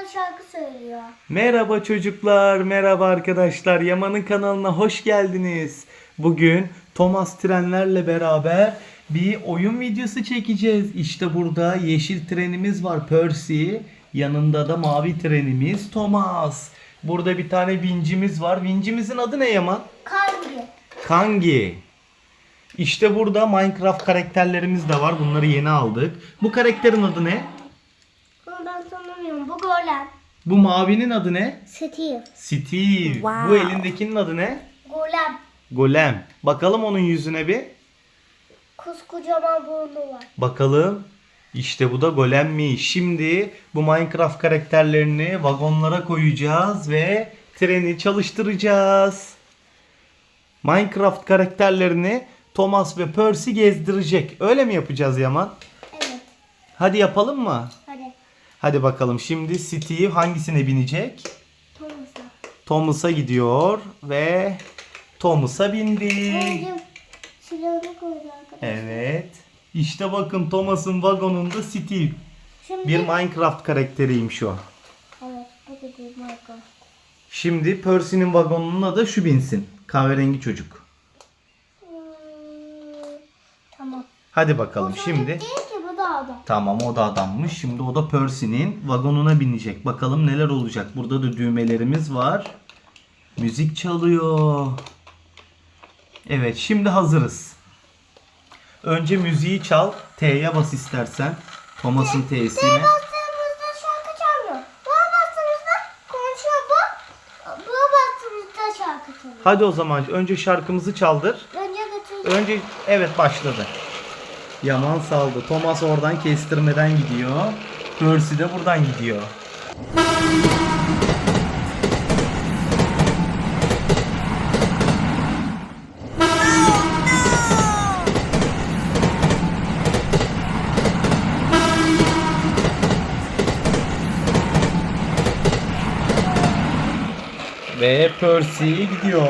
da şarkı söylüyor. Merhaba çocuklar, merhaba arkadaşlar. Yaman'ın kanalına hoş geldiniz. Bugün Thomas Trenlerle beraber bir oyun videosu çekeceğiz. İşte burada yeşil trenimiz var Percy. Yanında da mavi trenimiz Thomas. Burada bir tane vincimiz var. Vincimizin adı ne Yaman? Kangi. Kangi. İşte burada Minecraft karakterlerimiz de var. Bunları yeni aldık. Bu karakterin adı ne? Golem. Bu mavinin adı ne? Steve. Steve. Bu elindekinin adı ne? Golem. Golem. Bakalım onun yüzüne bir. Koskocaman burnu var. Bakalım. İşte bu da golemmiş. Şimdi bu Minecraft karakterlerini vagonlara koyacağız ve treni çalıştıracağız. Minecraft karakterlerini Thomas ve Percy gezdirecek. Öyle mi yapacağız Yaman? Evet. Hadi yapalım mı? Hadi. Bakalım. Şimdi Steve hangisine binecek? Thomas'a. Thomas'a gidiyor ve Thomas'a bindi. Babacım silahını koydu arkadaşlar. Evet. İşte bakın Thomas'ın vagonunda Steve. Şimdi... Bir Minecraft karakteriymiş o. Evet. Bu da bir Minecraft. Şimdi Percy'nin vagonuna da şu binsin. Kahverengi çocuk. Hmm, Tamam. Hadi bakalım şimdi. Değil adam. Tamam o da adammış. Şimdi o da Percy'nin vagonuna binecek. Bakalım neler olacak. Burada da düğmelerimiz var. Müzik çalıyor. Evet şimdi hazırız. Önce müziği çal. T'ye bas istersen. Thomas'ın T'sine. bastığımızda şarkı çalmıyor. Buna bastığımızda konuşuyor bu. Buna bastığımızda şarkı çalıyor. Hadi o zaman önce şarkımızı çaldır. Önce götür. Önce evet başladı. Yaman saldı. Thomas oradan kestirmeden gidiyor. Percy de buradan gidiyor. Ve Percy gidiyor.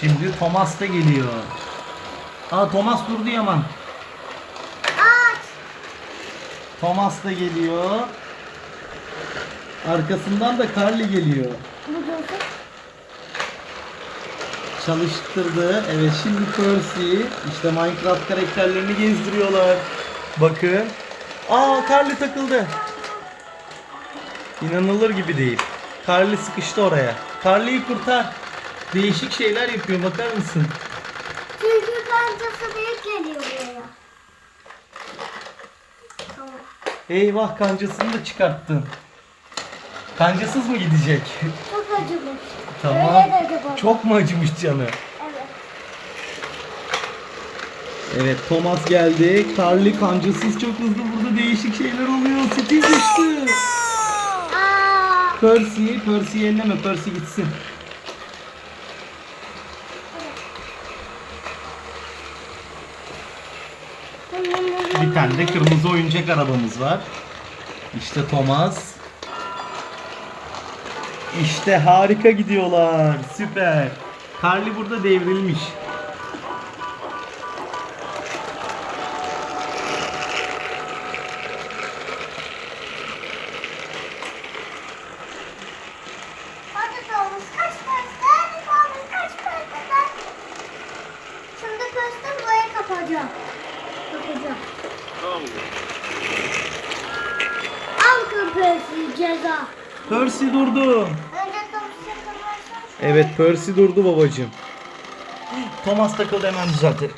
Şimdi Thomas da geliyor. Aa Thomas durdu Yaman. Aç. Thomas da geliyor. Arkasından da Carly geliyor. Çalıştırdı. Evet şimdi Percy. İşte Minecraft karakterlerini gezdiriyorlar. Bakın. Aa Carly takıldı. İnanılır gibi değil. Carly sıkıştı oraya. Carly'yi kurtar. Değişik şeyler yapıyor bakar mısın? Çünkü kancası büyük geliyor buraya. Tamam. Eyvah kancasını da çıkarttın. Kancasız mı gidecek? Çok acımış. tamam. Öyle baba. Çok mu acımış canı? Evet. Evet Thomas geldi. Carly kancasız çok hızlı burada değişik şeyler oluyor. Steve düştü. Aa. Percy, Percy elleme. Percy gitsin. Bir tane de kırmızı oyuncak arabamız var. İşte Thomas. İşte harika gidiyorlar. Süper. Carly burada devrilmiş. Hadi Thomas kaç pasta? Hadi Thomas kaç pasta? Şimdi pasta buraya kapatacağım. Kapatacağım. Al köpesi ceza. Percy durdu. Evet Percy durdu babacığım. Thomas takıldı hemen düzeltelim.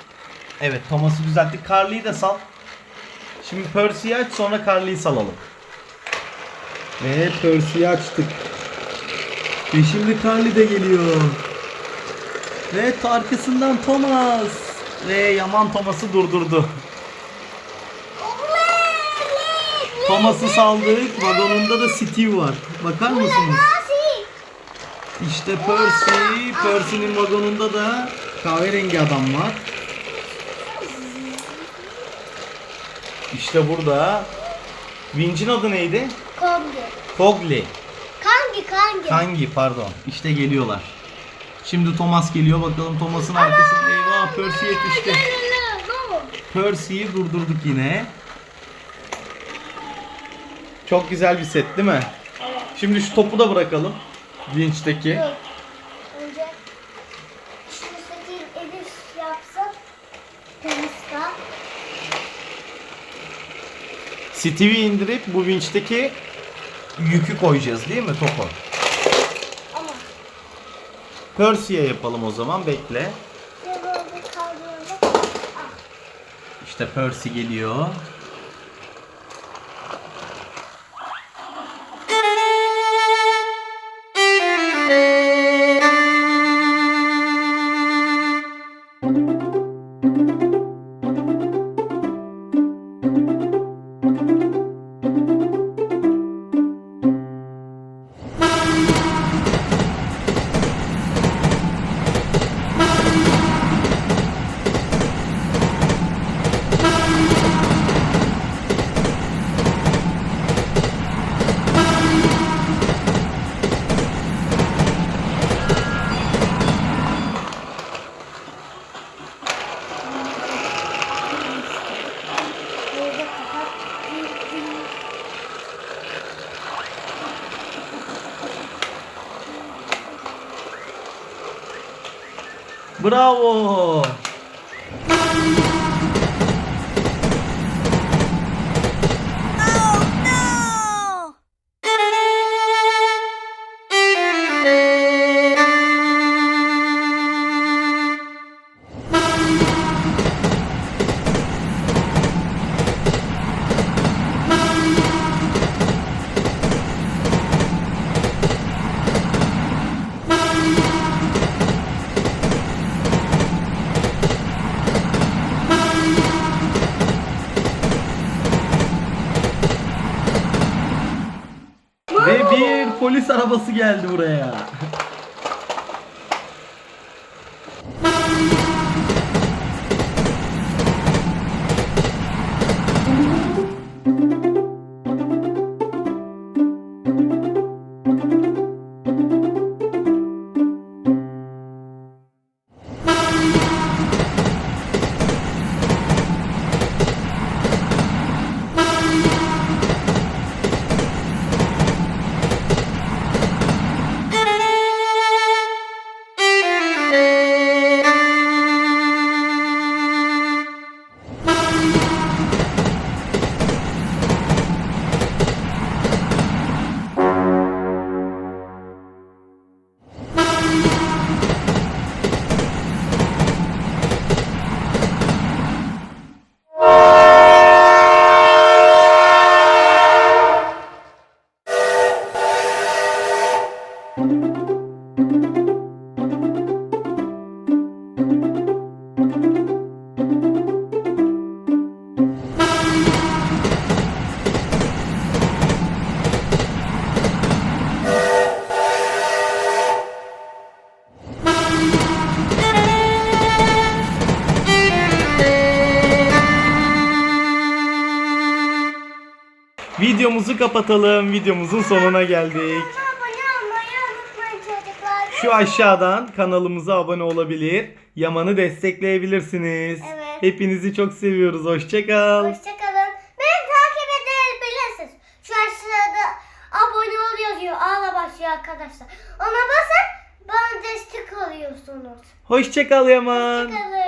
Evet Thomas'ı düzelttik. Carly'yi de sal. Şimdi Percy'yi aç sonra Carly'yi salalım. Ve Percy'yi açtık. Ve şimdi Carly de geliyor. Ve arkasından Thomas. Ve Yaman Thomas'ı durdurdu. Thomas'ı saldık. Vagonunda da Steve var. Bakar mısınız? İşte Percy. Percy'nin vagonunda da kahverengi adam var. İşte burada. Vinç'in adı neydi? Kangi. Kogli. Kangi kangi. Kangi pardon. İşte geliyorlar. Şimdi Thomas geliyor. Bakalım Thomas'ın arkasında. Eyvah Percy yetişti. Percy'yi durdurduk yine. Çok güzel bir set değil mi? Evet. Şimdi şu topu da bırakalım. Vinç'teki. Dur. Önce şu üstteki Elif yapsın. Temizle. Steve'i indirip bu vinçteki yükü koyacağız değil mi topu? Ama Percy'ye yapalım o zaman bekle. ah, İşte Percy geliyor. Bravo. Polis arabası geldi buraya. Videomuzu kapatalım. Videomuzun sonuna geldik. Abone olmayı unutmayın çocuklar. Şu aşağıdan kanalımıza abone olabilir. Yaman'ı destekleyebilirsiniz. Evet. Hepinizi çok seviyoruz. Hoşçakal. Hoşçakalın. Beni takip edebilirsiniz. Şu aşağıda abone ol yazıyor. Ağla başlıyor arkadaşlar. Ona basın bana destek oluyorsunuz. Hoşçakal Yaman. Hoşçakalın.